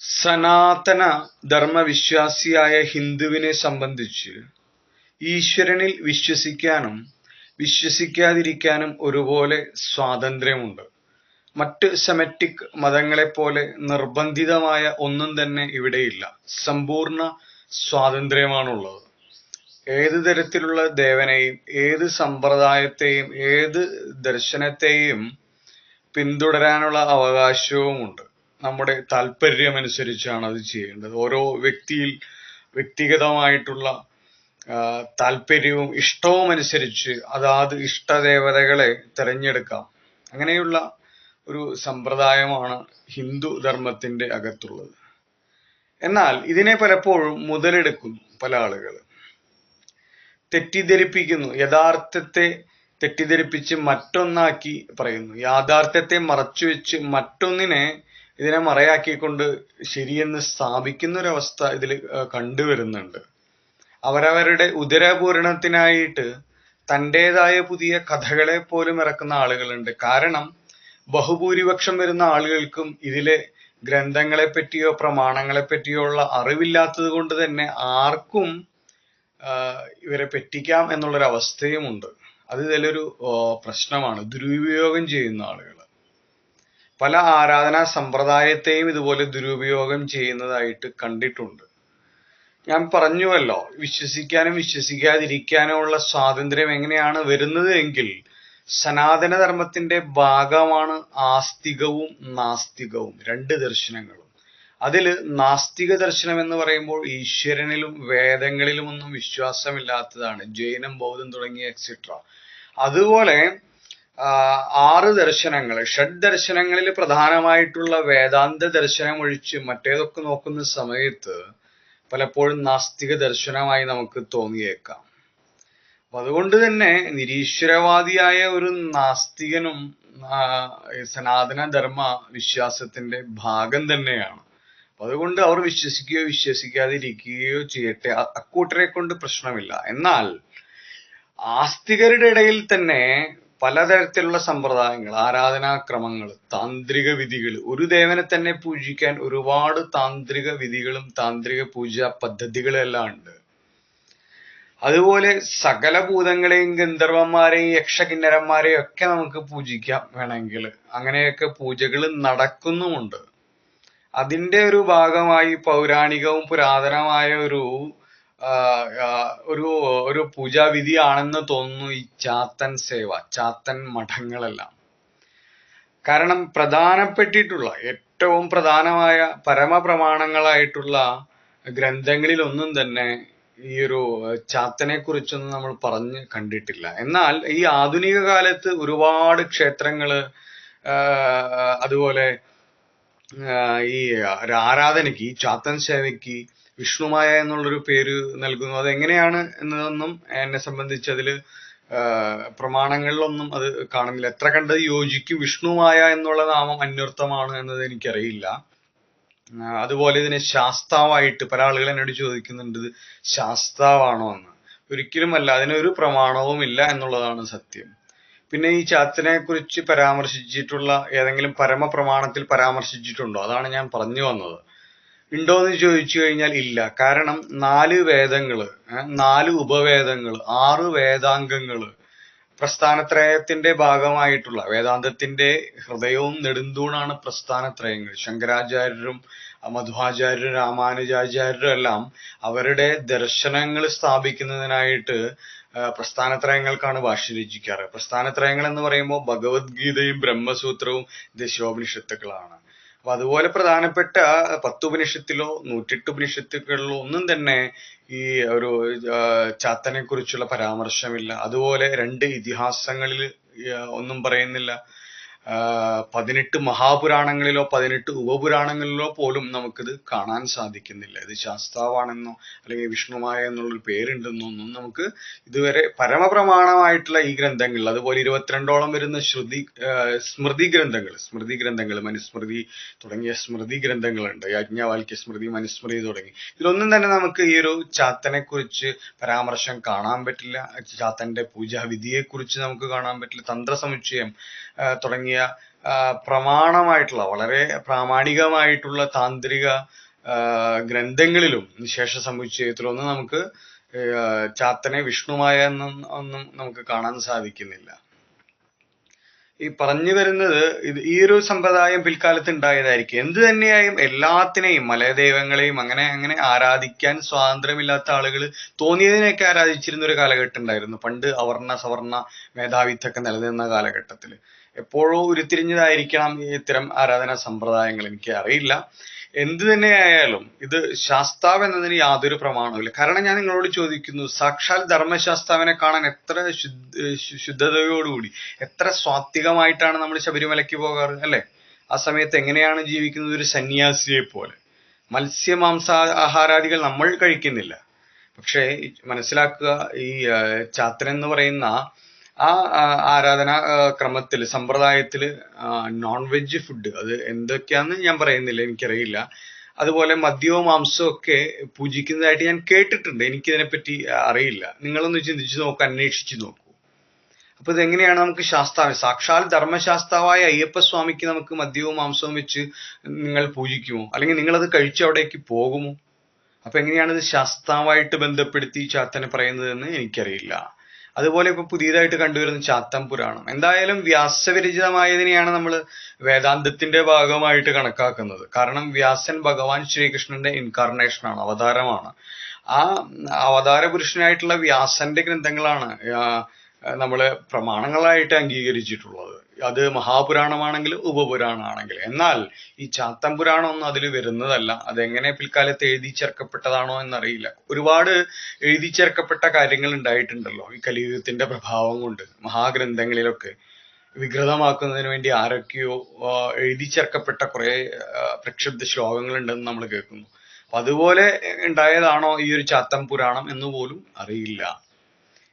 സനാതന ധർമ്മവിശ്വാസിയായ ഹിന്ദുവിനെ സംബന്ധിച്ച് ഈശ്വരനിൽ വിശ്വസിക്കാനും വിശ്വസിക്കാതിരിക്കാനും ഒരുപോലെ സ്വാതന്ത്ര്യമുണ്ട്. മറ്റ് സെമറ്റിക് മതങ്ങളെപ്പോലെ നിർബന്ധിതമായ ഒന്നും തന്നെ ഇവിടെയില്ല. സമ്പൂർണ സ്വാതന്ത്ര്യമാണുള്ളത്. ഏത് തരത്തിലുള്ള ദേവനെയും ഏത് സമ്പ്രദായത്തെയും ഏത് ദർശനത്തെയും പിന്തുടരാനുള്ള അവകാശവുമുണ്ട്. നമ്മുടെ താല്പര്യമനുസരിച്ചാണ് അത് ചെയ്യേണ്ടത്. ഓരോ വ്യക്തിയിൽ വ്യക്തിഗതമായിട്ടുള്ള താല്പര്യവും ഇഷ്ടവും അനുസരിച്ച് അതാത് ഇഷ്ടദേവതകളെ തിരഞ്ഞെടുക്കാം. അങ്ങനെയുള്ള ഒരു സമ്പ്രദായമാണ് ഹിന്ദു ധർമ്മത്തിന്റെ അകത്തുള്ളത്. എന്നാൽ ഇതിനെ പലപ്പോഴും മുതലെടുക്കുന്നു പല ആളുകൾ. തെറ്റിദ്ധരിപ്പിക്കുന്നു യഥാർത്ഥത്തെ തെറ്റിദ്ധരിപ്പിച്ച് മറ്റൊന്നാക്കി പറയുന്നു യാഥാർത്ഥ്യത്തെ മറച്ചുവെച്ച് മറ്റൊന്നിനെ ഇതിനെ മറയാക്കിക്കൊണ്ട് ശരിയെന്ന് സ്ഥാപിക്കുന്ന ഒരവസ്ഥ ഇതിൽ കണ്ടുവരുന്നുണ്ട്. അവരവരുടെ ഉദരപൂരണത്തിനായിട്ട് തന്റെതായ പുതിയ കഥകളെ പോലും ഇറക്കുന്ന ആളുകളുണ്ട്. കാരണം ബഹുഭൂരിപക്ഷം വരുന്ന ആളുകൾക്കും ഇതിലെ ഗ്രന്ഥങ്ങളെ പറ്റിയോ പ്രമാണങ്ങളെ പറ്റിയോ ഉള്ള അറിവില്ലാത്തത് കൊണ്ട് തന്നെ ആർക്കും ഇവരെ പറ്റിക്കാം എന്നുള്ളൊരു അവസ്ഥയുമുണ്ട് അത് ഇതിലൊരു പ്രശ്നമാണ്. ദുരുപയോഗം ചെയ്യുന്ന ആളുകൾ പല ആരാധനാ സമ്പ്രദായത്തെയും ഇതുപോലെ ദുരുപയോഗം ചെയ്യുന്നതായിട്ട് കണ്ടിട്ടുണ്ട്. ഞാൻ പറഞ്ഞുവല്ലോ വിശ്വസിക്കാനും വിശ്വസിക്കാതിരിക്കാനുമുള്ള സ്വാതന്ത്ര്യം എങ്ങനെയാണ് വരുന്നത് എങ്കിൽ സനാതനധർമ്മത്തിന്റെ ഭാഗമാണ് ആസ്തികവും നാസ്തികവും രണ്ട് ദർശനങ്ങളും. അതിൽ നാസ്തിക ദർശനം എന്ന് പറയുമ്പോൾ ഈശ്വരനിലും വേദങ്ങളിലും ഒന്നും വിശ്വാസമില്ലാത്തതാണ്. ജൈനം ബൗദ്ധം തുടങ്ങിയ എക്സെട്ര അതുപോലെ ആറ് ദർശനങ്ങൾ. ഷഡ് ദർശനങ്ങളിൽ പ്രധാനമായിട്ടുള്ള വേദാന്ത ദർശനം ഒഴിച്ച് മറ്റേതൊക്കെ നോക്കുന്ന സമയത്ത് പലപ്പോഴും നാസ്തിക ദർശനമായി നമുക്ക് തോന്നിയേക്കാം. അതുകൊണ്ട് തന്നെ നിരീശ്വരവാദിയായ ഒരു നാസ്തികനും സനാതന ധർമ്മ വിശ്വാസത്തിന്റെ ഭാഗം തന്നെയാണ്. അതുകൊണ്ട് അവർ വിശ്വസിക്കുകയോ വിശ്വസിക്കാതിരിക്കുകയോ ചെയ്യട്ടെ അക്കൂട്ടരെ കൊണ്ട് പ്രശ്നമില്ല. എന്നാൽ ആസ്തികരുടെ ഇടയിൽ തന്നെ പലതരത്തിലുള്ള സമ്പ്രദായങ്ങൾ ആരാധനാക്രമങ്ങൾ താന്ത്രിക വിധികൾ. ഒരു ദേവനെ തന്നെ പൂജിക്കാൻ ഒരുപാട് താന്ത്രിക വിധികളും താന്ത്രിക പൂജാ പദ്ധതികളും എല്ലാം ഉണ്ട്. അതുപോലെ സകല ഭൂതങ്ങളെയും ഗന്ധർവന്മാരെയും യക്ഷകിന്നരന്മാരെയും ഒക്കെ നമുക്ക് പൂജിക്കാം വേണമെങ്കിൽ. അങ്ങനെയൊക്കെ പൂജകൾ നടക്കുന്നുമുണ്ട്. അതിന്റെ ഒരു ഭാഗമായി പൗരാണികവും പുരാതനമായ ഒരു ഒരു ഒരു പൂജാവിധിയാണെന്ന് തോന്നുന്നു ഈ ചാത്തൻ സേവ ചാത്തൻ മഠങ്ങളെല്ലാം. കാരണം പ്രധാനപ്പെട്ടിട്ടുള്ള ഏറ്റവും പ്രധാനമായ പരമപ്രമാണങ്ങളായിട്ടുള്ള ഗ്രന്ഥങ്ങളിൽ ഒന്നും തന്നെ ഈ ഒരു ചാത്തനെ കുറിച്ചൊന്നും നമ്മൾ പറഞ്ഞ് കണ്ടിട്ടില്ല. എന്നാൽ ഈ ആധുനിക കാലത്ത് ഒരുപാട് ക്ഷേത്രങ്ങൾ അതുപോലെ ഈ ആരാധനയ്ക്ക് ചാത്തൻ സേവയ്ക്ക് വിഷ്ണുമായ എന്നുള്ളൊരു പേര് നൽകുന്നു. അതെങ്ങനെയാണ് എന്നതൊന്നും എന്നെ സംബന്ധിച്ച് അതിൽ പ്രമാണങ്ങളിലൊന്നും അത് കാണുന്നില്ല. എത്ര കണ്ടത് യോജിക്കും വിഷ്ണുമായ എന്നുള്ള നാമം അന്വർത്ഥമാണ് എന്നത് എനിക്കറിയില്ല. അതുപോലെ ഇതിനെ ശാസ്താവായിട്ട് പല ആളുകൾ എന്നോട് ചോദിക്കുന്നുണ്ട് ഇത് ശാസ്താവാണോ എന്ന്. ഒരിക്കലും അല്ല അതിനൊരു പ്രമാണവും ഇല്ല എന്നുള്ളതാണ് സത്യം. പിന്നെ ഈ ചാത്തിനെ കുറിച്ച് പരാമർശിച്ചിട്ടുള്ള ഏതെങ്കിലും പരമപ്രമാണത്തിൽ പരാമർശിച്ചിട്ടുണ്ടോ? അതാണ് ഞാൻ പറഞ്ഞു വന്നത്. ഉണ്ടോ എന്ന് ചോദിച്ചു കഴിഞ്ഞാൽ ഇല്ല. കാരണം നാല് വേദങ്ങൾ നാല് ഉപവേദങ്ങൾ ആറ് വേദാംഗങ്ങൾ പ്രസ്ഥാനത്രയത്തിന്റെ ഭാഗമായിട്ടുള്ള വേദാന്തത്തിന്റെ ഹൃദയവും നെടുന്തൂണാണ് പ്രസ്ഥാനത്രയങ്ങൾ. ശങ്കരാചാര്യരും മധ്വാചാര്യരും രാമാനുജാചാര്യരും എല്ലാം അവരുടെ ദർശനങ്ങൾ സ്ഥാപിക്കുന്നതിനായിട്ട് പ്രസ്ഥാനത്രയങ്ങൾക്കാണ് ഭാഷ്യം രചിക്കാറ്. പ്രസ്ഥാനത്രയങ്ങൾ എന്ന് പറയുമ്പോൾ ഭഗവത്ഗീതയും ബ്രഹ്മസൂത്രവും ദശോപനിഷത്തുക്കളാണ് അപ്പൊ അതുപോലെ പ്രധാനപ്പെട്ട പത്ത് ഉപനിഷത്തിലോ നൂറ്റെട്ട് ഉപനിഷത്തുകളിലോ ഒന്നും തന്നെ ഈ ഒരു ചാത്തനെ കുറിച്ചുള്ള പരാമർശമില്ല. അതുപോലെ രണ്ട് ഇതിഹാസങ്ങളിൽ ഒന്നും പറയുന്നില്ല. പതിനെട്ട് മഹാപുരാണങ്ങളിലോ പതിനെട്ട് ഉപപുരാണങ്ങളിലോ പോലും നമുക്കിത് കാണാൻ സാധിക്കുന്നില്ല. ഇത് ശാസ്താവാണെന്നോ അല്ലെങ്കിൽ വിഷ്ണുമായ എന്നുള്ളൊരു പേരുണ്ടെന്നോ ഒന്നും നമുക്ക് ഇതുവരെ പരമപ്രമാണമായിട്ടുള്ള ഈ ഗ്രന്ഥങ്ങൾ അതുപോലെ ഇരുപത്തിരണ്ടോളം വരുന്ന ശ്രുതി സ്മൃതി ഗ്രന്ഥങ്ങൾ സ്മൃതി ഗ്രന്ഥങ്ങൾ മനുസ്മൃതി തുടങ്ങിയ സ്മൃതി ഗ്രന്ഥങ്ങളുണ്ട്. യാജ്ഞവാൽക്യ സ്മൃതി മനുസ്മൃതി തുടങ്ങി. ഇതിലൊന്നും തന്നെ നമുക്ക് ഈ ഒരു ചാത്തനെ കുറിച്ച് പരാമർശം കാണാൻ പറ്റില്ല. ചാത്തന്റെ പൂജാവിധിയെ കുറിച്ച് നമുക്ക് കാണാൻ പറ്റില്ല. തന്ത്രസമുച്ചയം തുടങ്ങി തുടങ്ങിയ തുടങ്ങിയ പ്രമാണമായിട്ടുള്ള വളരെ പ്രാമാണികമായിട്ടുള്ള താന്ത്രിക ഗ്രന്ഥങ്ങളിലും ശേഷ സമുച്ചയത്തിലൊന്നും നമുക്ക് ചാത്തനെ വിഷ്ണുമായ ഒന്നും നമുക്ക് കാണാൻ സാധിക്കുന്നില്ല. ഈ പറഞ്ഞു വരുന്നത് ഇത് ഈ ഒരു സമ്പ്രദായം പിൽക്കാലത്ത് ഉണ്ടായതായിരിക്കും. എന്ത് തന്നെയായും എല്ലാത്തിനെയും മലയദൈവങ്ങളെയും അങ്ങനെ അങ്ങനെ ആരാധിക്കാൻ സ്വാതന്ത്ര്യമില്ലാത്ത ആളുകൾ തോന്നിയതിനെയൊക്കെ ആരാധിച്ചിരുന്ന ഒരു കാലഘട്ടം ഉണ്ടായിരുന്നു. പണ്ട് അവർണ സവർണ മേധാവിത്വമൊക്കെ നിലനിന്ന കാലഘട്ടത്തിൽ എപ്പോഴോ ഉരുത്തിരിഞ്ഞതായിരിക്കണം ഈ ഇത്തരം ആരാധനാ സമ്പ്രദായങ്ങൾ. എനിക്ക് അറിയില്ല. എന്ത് തന്നെയായാലും ഇത് ശാസ്താവ് എന്നതിന് യാതൊരു പ്രമാണവുമില്ല. കാരണം ഞാൻ നിങ്ങളോട് ചോദിക്കുന്നു സാക്ഷാൽ ധർമ്മശാസ്താവിനെ കാണാൻ എത്ര ശുദ്ധതയോടുകൂടി എത്ര സ്വാത്വികമായിട്ടാണ് നമ്മൾ ശബരിമലയ്ക്ക് പോകാറ് അല്ലെ? ആ സമയത്ത് എങ്ങനെയാണ് ജീവിക്കുന്നത് ഒരു സന്യാസിയെ പോലെ മത്സ്യമാംസ ആഹാരാദികൾ നമ്മൾ കഴിക്കുന്നില്ല. പക്ഷേ മനസ്സിലാക്കുക ഈ ചാത്തൻ എന്ന് പറയുന്ന ആ ആരാധന ക്രമത്തിൽ സമ്പ്രദായത്തിൽ നോൺ വെജ് ഫുഡ് അത് എന്തൊക്കെയാന്ന് ഞാൻ പറയുന്നില്ല എനിക്കറിയില്ല. അതുപോലെ മദ്യവും മാംസവും ഒക്കെ പൂജിക്കുന്നതായിട്ട് ഞാൻ കേട്ടിട്ടുണ്ട്. എനിക്കിതിനെപ്പറ്റി അറിയില്ല. നിങ്ങളൊന്ന് ചിന്തിച്ചു നോക്കൂ അന്വേഷിച്ചു നോക്കൂ. അപ്പൊ ഇതെങ്ങനെയാണ് നമുക്ക് ശാസ്താവ് സാക്ഷാൽ ധർമ്മശാസ്താവായ അയ്യപ്പസ്വാമിക്ക് നമുക്ക് മദ്യവും മാംസവും വെച്ച് നിങ്ങൾ പൂജിക്കുമോ? അല്ലെങ്കിൽ നിങ്ങളത് കഴിച്ച് അവിടേക്ക് പോകുമോ? അപ്പൊ എങ്ങനെയാണ് ഇത് ശാസ്താവായിട്ട് ബന്ധപ്പെടുത്തി ചാത്തനെ പറയുന്നതെന്ന് എനിക്കറിയില്ല. അതുപോലെ ഇപ്പൊ പുതിയതായിട്ട് കണ്ടുവരുന്ന ചാത്തം പുരാണം. എന്തായാലും വ്യാസവിരചിതമായതിനെയാണ് നമ്മൾ വേദാന്തത്തിന്റെ ഭാഗമായിട്ട് കണക്കാക്കുന്നത്. കാരണം വ്യാസൻ ഭഗവാൻ ശ്രീകൃഷ്ണന്റെ ഇൻകാർണേഷൻ ആണ് അവതാരമാണ്. ആ അവതാര പുരുഷനായിട്ടുള്ള വ്യാസന്റെ ഗ്രന്ഥങ്ങളാണ് നമ്മൾ പ്രമാണങ്ങളായിട്ട് അംഗീകരിച്ചിട്ടുള്ളത്. അത് മഹാപുരാണമാണെങ്കിൽ ഉപപുരാണമാണെങ്കിൽ. എന്നാൽ ഈ ചാത്തൻ പുരാണം ഒന്നും അതിൽ വരുന്നതല്ല. അതെങ്ങനെ പിൽക്കാലത്ത് എഴുതി ചേർക്കപ്പെട്ടതാണോ എന്നറിയില്ല. ഒരുപാട് എഴുതി ചേർക്കപ്പെട്ട കാര്യങ്ങൾ ഉണ്ടായിട്ടുണ്ടല്ലോ ഈ കലിയുഗത്തിന്റെ പ്രഭാവം കൊണ്ട് മഹാഗ്രന്ഥങ്ങളിലൊക്കെ. വികൃതമാക്കുന്നതിന് വേണ്ടി ആരൊക്കെയോ എഴുതി ചേർക്കപ്പെട്ട കുറെ പ്രക്ഷുബ്ധ ശ്ലോകങ്ങൾ ഉണ്ടെന്ന് നമ്മൾ കേൾക്കുന്നു. അതുപോലെ ഉണ്ടായതാണോ ഈ ഒരു ചാത്തൻ പുരാണം എന്ന് പോലും അറിയില്ല.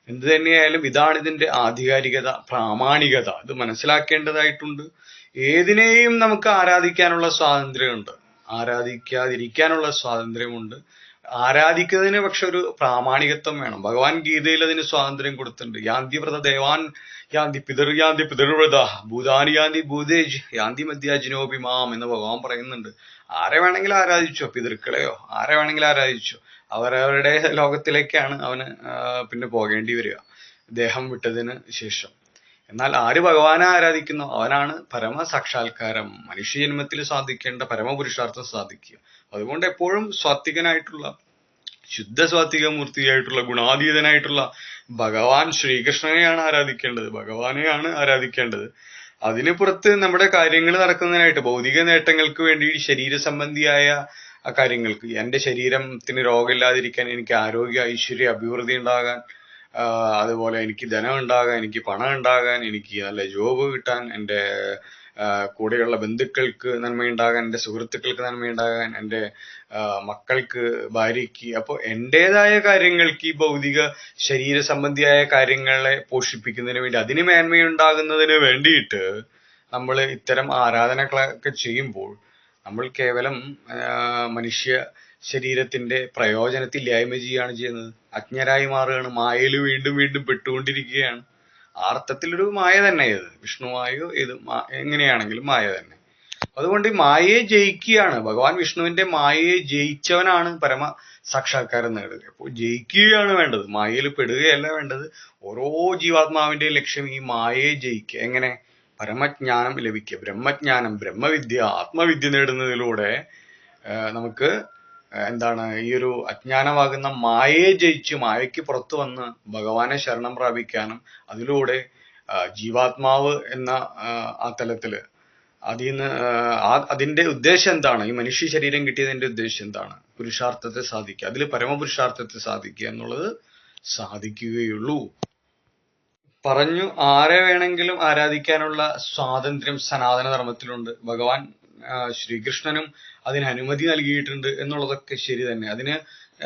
എന്ത് തന്നെയായാലും ഇതാണ് ഇതിന്റെ ആധികാരികത പ്രാമാണികത. ഇത് മനസ്സിലാക്കേണ്ടതായിട്ടുണ്ട്. ഏതിനെയും നമുക്ക് ആരാധിക്കാനുള്ള സ്വാതന്ത്ര്യമുണ്ട്. ആരാധിക്കാതിരിക്കാനുള്ള സ്വാതന്ത്ര്യമുണ്ട്. ആരാധിക്കുന്നതിന് പക്ഷെ ഒരു പ്രാമാണികത്വം വേണം. ഭഗവാൻ ഗീതയിൽ അതിന് സ്വാതന്ത്ര്യം കൊടുത്തിട്ടുണ്ട്. യാന്തിവ്രത ദേവാൻ യാന്തി പിതൃ യാന്തി പിതൃവ്രത ഭൂതാനി യാന്തി ഭൂതേജ് യാന്തി മധ്യാജിനോപിമാം എന്ന് ഭഗവാൻ പറയുന്നുണ്ട്. ആരെ വേണമെങ്കിലും ആരാധിച്ചോ? പിതൃക്കളെയോ? ആരെ വേണമെങ്കിലും ആരാധിച്ചോ? അവരവരുടെ ലോകത്തിലേക്കാണ് അവന് പിന്നെ പോകേണ്ടി വരിക. ദേഹം വിട്ടതിന് ശേഷം. എന്നാൽ ആര് ഭഗവാനെ ആരാധിക്കുന്നു? അവനാണ് പരമ സാക്ഷാത്കാരം മനുഷ്യജന്മത്തിൽ സാധിക്കേണ്ട പരമപുരുഷാർത്ഥം സാധിക്കുക. അതുകൊണ്ട് എപ്പോഴും സ്വാത്വികനായിട്ടുള്ള ശുദ്ധ സ്വാത്വിക മൂർത്തിയായിട്ടുള്ള ഗുണാതീതനായിട്ടുള്ള ഭഗവാൻ ശ്രീകൃഷ്ണനെയാണ് ആരാധിക്കേണ്ടത്. ഭഗവാനെയാണ് ആരാധിക്കേണ്ടത്. അതിന് പുറത്ത് നമ്മുടെ കാര്യങ്ങൾ നടക്കുന്നതിനായിട്ട് ഭൗതിക നേട്ടങ്ങൾക്ക് വേണ്ടി ശരീര സംബന്ധിയായ ആ കാര്യങ്ങൾക്ക്. എന്റെ ശരീരത്തിന് രോഗമില്ലാതിരിക്കാൻ എനിക്ക് ആരോഗ്യ ഐശ്വര്യ അഭിവൃദ്ധി ഉണ്ടാകാൻ അതുപോലെ എനിക്ക് ധനം ഉണ്ടാകാൻ എനിക്ക് പണം ഉണ്ടാകാൻ എനിക്ക് നല്ല ജോബ് കിട്ടാൻ എന്റെ കൂടെയുള്ള ബന്ധുക്കൾക്ക് നന്മയുണ്ടാകാൻ എന്റെ സുഹൃത്തുക്കൾക്ക് നന്മയുണ്ടാകാൻ എന്റെ മക്കൾക്ക് ഭാര്യയ്ക്ക്. അപ്പോൾ എന്റെതായ കാര്യങ്ങൾക്ക് ഈ ഭൗതിക ശരീര സംബന്ധിയായ കാര്യങ്ങളെ പോഷിപ്പിക്കുന്നതിന് വേണ്ടി അതിന് മേന്മയുണ്ടാകുന്നതിന് വേണ്ടിയിട്ട് നമ്മൾ ഇത്തരം ആരാധനകളൊക്കെ ചെയ്യുമ്പോൾ നമ്മൾ കേവലം മനുഷ്യ ശരീരത്തിന്റെ പ്രയോജനത്തിൽ ഇല്ലായ്മ ചെയ്യുകയാണ് ചെയ്യുന്നത്. അജ്ഞരായി മാറുകയാണ്. മായയിൽ വീണ്ടും വീണ്ടും പെട്ടുകൊണ്ടിരിക്കുകയാണ്. ആ ഒരു മായ തന്നെ ഇത്. വിഷ്ണുവായോ ഇത് എങ്ങനെയാണെങ്കിലും മായ തന്നെ. അതുകൊണ്ട് മായയെ ജയിക്കുകയാണ്. ഭഗവാൻ വിഷ്ണുവിന്റെ മായയെ ജയിച്ചവനാണ് പരമ സാക്ഷാത്കാരം നേടുക അപ്പോൾ ജയിക്കുകയാണ് വേണ്ടത്. മായയിൽ പെടുകയല്ല വേണ്ടത്. ഓരോ ജീവാത്മാവിന്റെയും ലക്ഷ്യം ഈ മായയെ ജയിക്കുക. എങ്ങനെ? പരമജ്ഞാനം ലഭിക്കുക. ബ്രഹ്മജ്ഞാനം ബ്രഹ്മവിദ്യ ആത്മവിദ്യ നേടുന്നതിലൂടെ നമുക്ക് എന്താണ് ഈ ഒരു അജ്ഞാനമാകുന്ന മായയെ ജയിച്ച് മായയ്ക്ക് പുറത്തു വന്ന് ഭഗവാനെ ശരണം പ്രാപിക്കാനും അതിലൂടെ ജീവാത്മാവ് എന്ന ആ, തലത്തിൽ അതിൽ നിന്ന് അതിന്റെ ഉദ്ദേശം എന്താണ്? ഈ മനുഷ്യ ശരീരം കിട്ടിയതിന്റെ ഉദ്ദേശം എന്താണ്? പുരുഷാർത്ഥത്തെ സാധിക്കുക. അതിൽ പരമപുരുഷാർത്ഥത്തെ സാധിക്കുക എന്നുള്ളത് സാധിക്കുകയുള്ളൂ. പറഞ്ഞു ആരെ വേണമെങ്കിലും ആരാധിക്കാനുള്ള സ്വാതന്ത്ര്യം സനാതന ധർമ്മത്തിലുണ്ട് ഭഗവാൻ ശ്രീകൃഷ്ണനും അതിന് അനുമതി നൽകിയിട്ടുണ്ട് എന്നുള്ളതൊക്കെ ശരി തന്നെ. അതിന്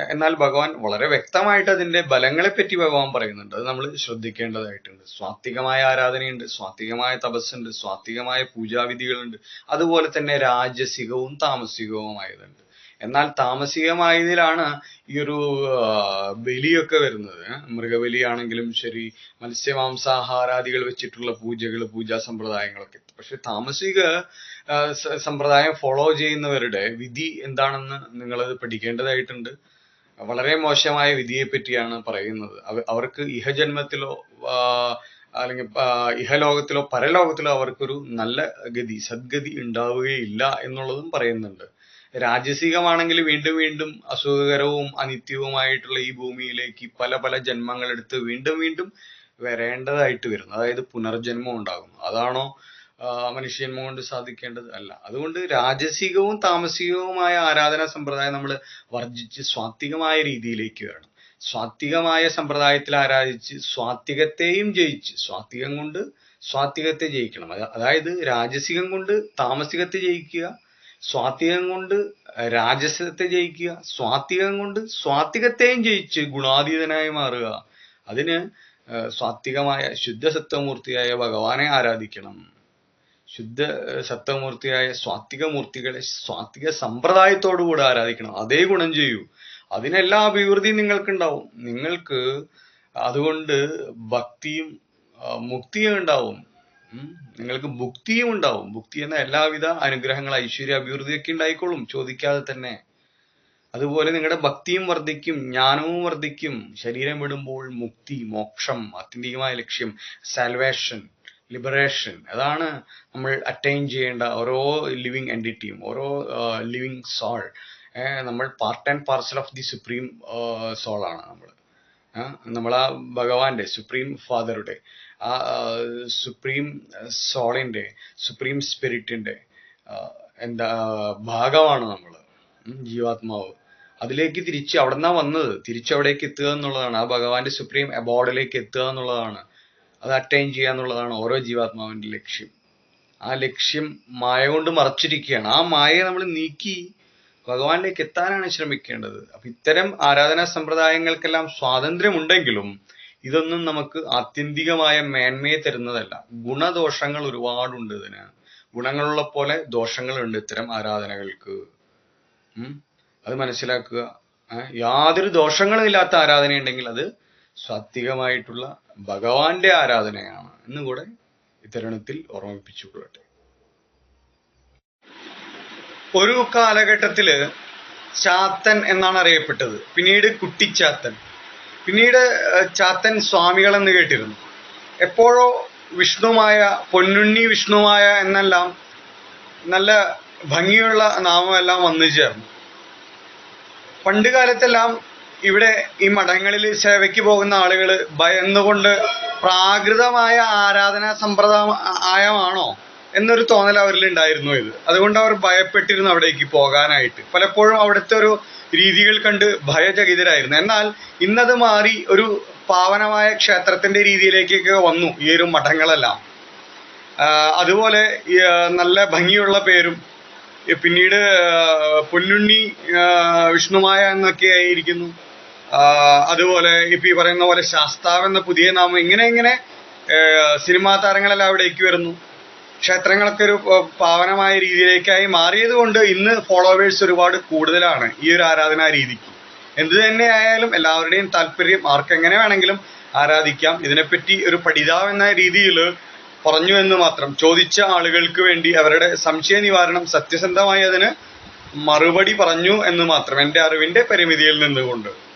എന്നാൽ ഭഗവാൻ വളരെ വ്യക്തമായിട്ട് അതിന്റെ ബലങ്ങളെ പറ്റി ഭഗവാൻ പറയുന്നുണ്ട്. അത് നമ്മൾ ശ്രദ്ധിക്കേണ്ടതായിട്ടുണ്ട്. സ്വാത്വികമായ ആരാധനയുണ്ട് സ്വാത്വികമായ തപസ്സുണ്ട് സ്വാത്വികമായ പൂജാവിധികളുണ്ട്. അതുപോലെ തന്നെ രാജസികവും താമസികവുമായതുണ്ട്. എന്നാൽ താമസികമായതിലാണ് ഈ ഒരു ബലിയൊക്കെ വരുന്നത്? മൃഗബലിയാണെങ്കിലും ശരി മത്സ്യമാംസാഹാരാദികൾ വെച്ചിട്ടുള്ള പൂജകൾ പൂജാ സമ്പ്രദായങ്ങളൊക്കെ. പക്ഷെ താമസിക സമ്പ്രദായം ഫോളോ ചെയ്യുന്നവരുടെ വിധി എന്താണെന്ന് നിങ്ങളത് പഠിക്കേണ്ടതായിട്ടുണ്ട്. വളരെ മോശമായ വിധിയെ പറ്റിയാണ് പറയുന്നത് അവർക്ക് ഇഹജന്മത്തിലോ അല്ലെങ്കിൽ ഇഹലോകത്തിലോ പരലോകത്തിലോ അവർക്കൊരു നല്ല ഗതി സദ്ഗതി ഉണ്ടാവുകയില്ല എന്നുള്ളതും പറയുന്നുണ്ട്. രാജസികമാണെങ്കിൽ വീണ്ടും വീണ്ടും അസുഖകരവും അനിത്യവുമായിട്ടുള്ള ഈ ഭൂമിയിലേക്ക് പല പല ജന്മങ്ങൾ എടുത്ത് വീണ്ടും വീണ്ടും വരേണ്ടതായിട്ട് വരുന്നു. അതായത് പുനർജന്മം ഉണ്ടാകുന്നു. അതാണോ മനുഷ്യന്മ കൊണ്ട് സാധിക്കേണ്ടത്? അല്ല. അതുകൊണ്ട് രാജസികവും താമസികവുമായ ആരാധനാ സമ്പ്രദായം നമ്മൾ വർജിച്ച് സ്വാത്വികമായ രീതിയിലേക്ക് വരണം. സ്വാത്വികമായ സമ്പ്രദായത്തിൽ ആരാധിച്ച് സ്വാത്വികത്തെയും ജയിച്ച് സ്വാത്വികം കൊണ്ട് സ്വാത്വികത്തെ ജയിക്കണം. അതായത് രാജസികം കൊണ്ട് താമസികത്തെ ജയിക്കുക സ്വാത്വികം കൊണ്ട് രാജസത്തെ ജയിക്കുക സ്വാത്വികം കൊണ്ട് സ്വാത്വികത്തെയും ജയിച്ച് ഗുണാതീതനായി മാറുക. അതിന് സ്വാത്വികമായ ശുദ്ധ സത്വമൂർത്തിയായ ഭഗവാനെ ആരാധിക്കണം. ശുദ്ധ സത്വമൂർത്തിയായ സ്വാത്വിക മൂർത്തികളെ സ്വാത്വിക സമ്പ്രദായത്തോടുകൂടെ ആരാധിക്കണം. അതേ ഗുണം ചെയ്യൂ. അതിനെല്ലാ അഭിവൃദ്ധിയും നിങ്ങൾക്കുണ്ടാവും. നിങ്ങൾക്ക് അതുകൊണ്ട് ഭക്തിയും മുക്തിയും ഉണ്ടാവും. നിങ്ങൾക്ക് മുക്തിയും ഉണ്ടാവും. മുക്തി എന്ന എല്ലാവിധ അനുഗ്രഹങ്ങൾ ഐശ്വര്യ അഭിവൃദ്ധിയൊക്കെ ഉണ്ടായിക്കോളും. ചോദിക്കാതെ തന്നെ. അതുപോലെ നിങ്ങളുടെ ഭക്തിയും വർദ്ധിക്കും ജ്ഞാനവും വർദ്ധിക്കും. ശരീരം വിടുമ്പോൾ മുക്തി മോക്ഷം ആത്യന്തികമായ ലക്ഷ്യം സാൽവേഷൻ ലിബറേഷൻ അതാണ് നമ്മൾ അറ്റൈൻ ചെയ്യേണ്ട ഓരോ ലിവിങ് എന്റിറ്റിയും ഓരോ ലിവിങ് സോൾ നമ്മൾ part and parcel of the supreme സോളാണ് നമ്മൾ. നമ്മൾ ഭഗവാന്റെ സുപ്രീം ഫാദറുടെ സുപ്രീം സോളിന്റെ സുപ്രീം സ്പിരിറ്റിന്റെ എന്താ ഭാഗമാണ് നമ്മൾ ജീവാത്മാവ്. അതിലേക്ക് തിരിച്ച് അവിടെ നിന്നാ വന്നത്? തിരിച്ചവിടേക്ക് എത്തുക എന്നുള്ളതാണ്. ആ ഭഗവാന്റെ സുപ്രീം അബോർഡിലേക്ക് എത്തുക എന്നുള്ളതാണ്. അത് അറ്റൈൻ ചെയ്യുക എന്നുള്ളതാണ് ഓരോ ജീവാത്മാവിന്റെ ലക്ഷ്യം. ആ ലക്ഷ്യം മായ കൊണ്ട് മറച്ചിരിക്കുകയാണ്. ആ മായയെ നമ്മൾ നീക്കി ഭഗവാനിലേക്ക് എത്താനാണ് ശ്രമിക്കേണ്ടത്. അപ്പൊ ഇത്തരം ആരാധനാ സമ്പ്രദായങ്ങൾക്കെല്ലാം സ്വാതന്ത്ര്യമുണ്ടെങ്കിലും ഇതൊന്നും നമുക്ക് ആത്യന്തികമായ മേന്മയെ തരുന്നതല്ല. ഗുണദോഷങ്ങൾ ഒരുപാടുണ്ട് ഇതിന്. ഗുണങ്ങളുള്ള പോലെ ദോഷങ്ങളുണ്ട് ഇത്തരം ആരാധനകൾക്ക്. അത് മനസ്സിലാക്കുക. യാതൊരു ദോഷങ്ങളും ഇല്ലാത്ത ആരാധന ഉണ്ടെങ്കിൽ അത് സാത്വികമായിട്ടുള്ള ഭഗവാന്റെ ആരാധനയാണ് എന്നുകൂടെ ഓർമ്മിപ്പിച്ചു ഓർമ്മിപ്പിച്ചുകൊള്ളട്ടെ ഒരു കാലഘട്ടത്തിൽ ചാത്തൻ എന്നാണ് അറിയപ്പെട്ടത്. പിന്നീട് കുട്ടിച്ചാത്തൻ. പിന്നീട് ചാത്തൻ സ്വാമികൾ എന്ന് കേട്ടിരുന്നു. എപ്പോഴോ വിഷ്ണുമായ പൊന്നുണ്ണി വിഷ്ണുമായ എന്നെല്ലാം നല്ല ഭംഗിയുള്ള നാമമെല്ലാം വന്നു ചേർന്നു. പണ്ട് കാലത്തെല്ലാം ഇവിടെ ഈ മഠങ്ങളിൽ സേവയ്ക്ക് പോകുന്ന ആളുകൾ ഭയന്നുകൊണ്ട് പ്രാകൃതമായ ആരാധനാ സമ്പ്രദായമാണോ എന്നൊരു തോന്നൽ അവരിൽ ഉണ്ടായിരുന്നു ഇത്. അതുകൊണ്ട് അവർ ഭയപ്പെട്ടിരുന്നു അവിടേക്ക് പോകാനായിട്ട്. പലപ്പോഴും അവിടുത്തെ ഒരു രീതികൾ കണ്ട് ഭയചകിതരായിരുന്നു. എന്നാൽ ഇന്നത് മാറി ഒരു പാവനമായ ക്ഷേത്രത്തിന്റെ രീതിയിലേക്കൊക്കെ വന്നു ഈ ഒരു മഠങ്ങളെല്ലാം. അതുപോലെ നല്ല ഭംഗിയുള്ള പേരും പിന്നീട് പൊന്നുണ്ണി വിഷ്ണുമായ എന്നൊക്കെ ആയിരിക്കുന്നു. അതുപോലെ ഇപ്പൊ ഈ പറയുന്ന പോലെ ശാസ്താവ് എന്ന പുതിയ നാമം ഇങ്ങനെ ഇങ്ങനെ സിനിമാ താരങ്ങളെല്ലാം അവിടേക്ക് വരുന്നു. ക്ഷേത്രങ്ങളൊക്കെ ഒരു പാവനമായ രീതിയിലേക്കായി മാറിയത് കൊണ്ട് ഇന്ന് ഫോളോവേഴ്സ് ഒരുപാട് കൂടുതലാണ് ഈ ഒരു ആരാധനാ രീതിക്ക്. എന്ത് തന്നെ ആയാലും എല്ലാവരുടെയും താല്പര്യം ആർക്കെങ്ങനെ വേണമെങ്കിലും ആരാധിക്കാം. ഇതിനെപ്പറ്റി ഒരു പഠിതാവ് എന്ന രീതിയിൽ പറഞ്ഞു എന്ന് മാത്രം. ചോദിച്ച ആളുകൾക്ക് വേണ്ടി അവരുടെ സംശയ നിവാരണം സത്യസന്ധമായി അതിന് മറുപടി പറഞ്ഞു എന്ന് മാത്രം. എന്റെ അറിവിന്റെ പരിമിതിയിൽ നിന്നുകൊണ്ട്.